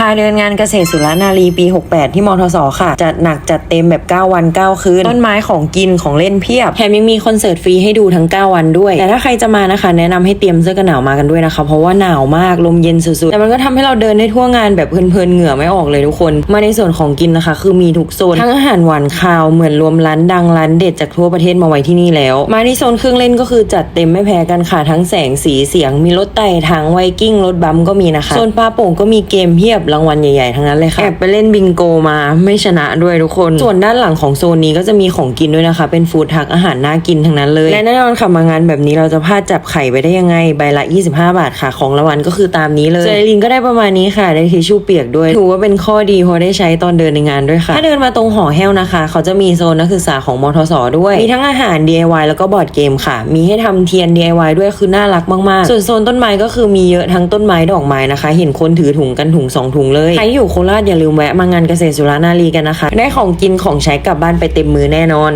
พาเดินงานเกษตรสุรนารีปี 68 ที่มทสค่ะ จัดหนักจัดเต็มแบบ 9 วัน 9 คืน ต้นไม้ของกินของเล่นเพียบ แถมยังมีคอนเสิร์ตฟรีให้ดูทั้ง 9 วันด้วย แต่ถ้าใครจะมานะคะ แนะนำให้เตรียมเสื้อกันหนาวมากันด้วยนะคะ เพราะว่าหนาวมาก ลมเย็นสุดๆ แต่มันก็ทำให้เราเดินได้ทั่วงานแบบเพลินๆ เหงื่อไม่ออกเลยทุกคน มาในส่วนของกินนะคะ คือมีทุกโซน ทั้งอาหารหวานคาว เหมือนรวมร้านดังร้านเด็ดจากทั่วประเทศมาไว้ที่นี่แล้ว มาที่โซนเครื่องเล่นก็คือจัดเต็มไม่แพ้กันค่ะ ทั้งแสงสีเสียง มีรถไต่ถังไวกิ้งรถบัมก็มีนะคะ โซนปลาโป่งก็มีเกมเพียบรางวัลใหญ่ๆทั้งนั้นเลยค่ะแอบไปเล่นบิงโกมาไม่ชนะด้วยทุกคน ส่วนด้านหลังของโซนนี้ก็จะมีของกินด้วยนะคะ เป็นฟู้ดทักอาหารน่ากินทั้งนั้นเลย และแน่นอนค่ะมางานแบบนี้เราจะพลาดจับไข่ไปได้ยังไงใบละ 25 บาทค่ะ ของรางวัลก็คือตามนี้เลยเจลินก็ได้ประมาณนี้ค่ะ ได้ทิชชู่เปียกด้วยถือว่าเป็นข้อดีเพราะได้ใช้ตอนเดินในงานด้วยค่ะ ถ้าเดินมาตรงหอแห้วนะคะ เขาจะมีโซนนักศึกษาของมทสด้วยมีทั้งอาหาร DIY แล้วก็บอร์ดเกมค่ะ มีให้ทำเทียน DIY ด้วยคือน่ารักมากๆ ส่วนโซนต้นไม้ก็คือมีเยอะทั้งต้นไม้ดอกไม้นะคะ เห็นคนถือถุงกันถุงสองถุงเลยใครอยู่โคราชอย่าลืมแวะมางานเกษตรสุรานารีกันนะคะ ได้ของกินของใช้กลับบ้านไปเต็มมือแน่นอน